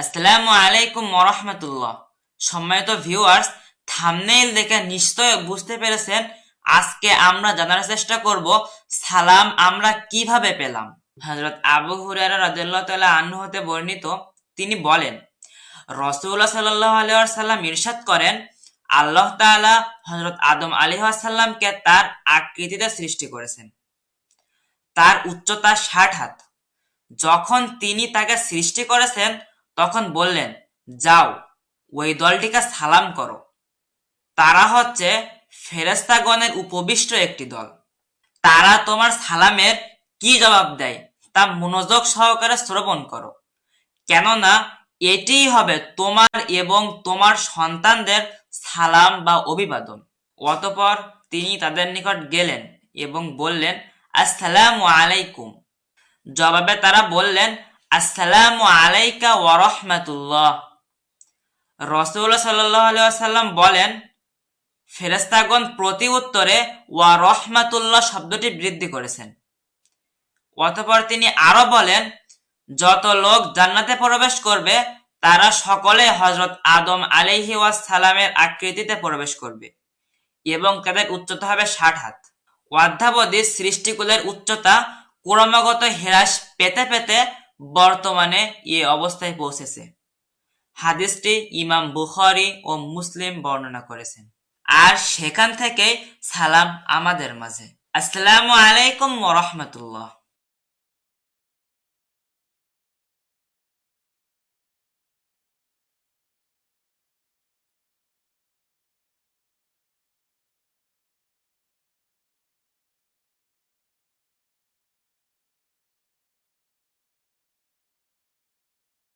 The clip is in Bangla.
আসসালামু আলাইকুম মরহমতুল্লাহ সম্মানিত ভিউয়ার্স, থামনেইল দেখে নিশ্চয় বুঝতে পেরেছেন আজকে আমরা জানার চেষ্টা করব, সালাম আমরা কীভাবে পেলাম? হযরত আবু হুরায়রা রাদিয়াল্লাহু তাআলা আনহু হতে বর্ণিত, তিনি বলেন, রাসূলুল্লাহ সাল্লাল্লাহু আলাইহি ওয়াসাল্লাম ইরশাদ করেন, আল্লাহ তাআলা হযরত আদম আলাইহিস সালামকে তার আকৃতিতে সৃষ্টি করেছেন। তার উচ্চতা ষাট হাত। যখন তিনি তাকে সৃষ্টি করেছেন তখন বললেন, যাও, ওই দলটিকে সালাম করো। তারা হচ্ছে ফেরেস্তাগণের উপবিষ্ট একটি দল। তারা তোমার সালামের কি জবাব দেয় তা মনোযোগ সহকারে শ্রবণ করো। কেননা এটিই হবে তোমার এবং তোমার সন্তানদের সালাম বা অভিবাদন। অতপর তিনি তাদের নিকট গেলেন এবং বললেন, আসসালামু আলাইকুম। জবাবে তারা বললেন আসসালামু আলাইকা ওয়ারহমাতুল্লাহ রসুল্লাহ সাল্লাম বলেন ফেরেস্তাগণ প্রতি উত্তরে ওয়া রহমাতুল্লাহ শব্দটি বৃদ্ধি করেছেন। অতপর তিনি আরও বলেন, যত লোক জান্নাতে প্রবেশ করবে, তারা সকলে হজরত আদম আলাইহি সালামের আকৃতিতে প্রবেশ করবে এবং তাদের উচ্চতা হবে ষাট হাত। অধ্যাবধি সৃষ্টিকুলের উচ্চতা ক্রমাগত হ্রাস পেতে পেতে বর্তমানে এ অবস্থায় পৌঁছেছে। হাদিসটি ইমাম বুখারি ও মুসলিম বর্ণনা করেছেন। আর সেখান থেকে সালাম আমাদের মাঝে। আসসালামু আলাইকুম রাহমাতুল্লাহ।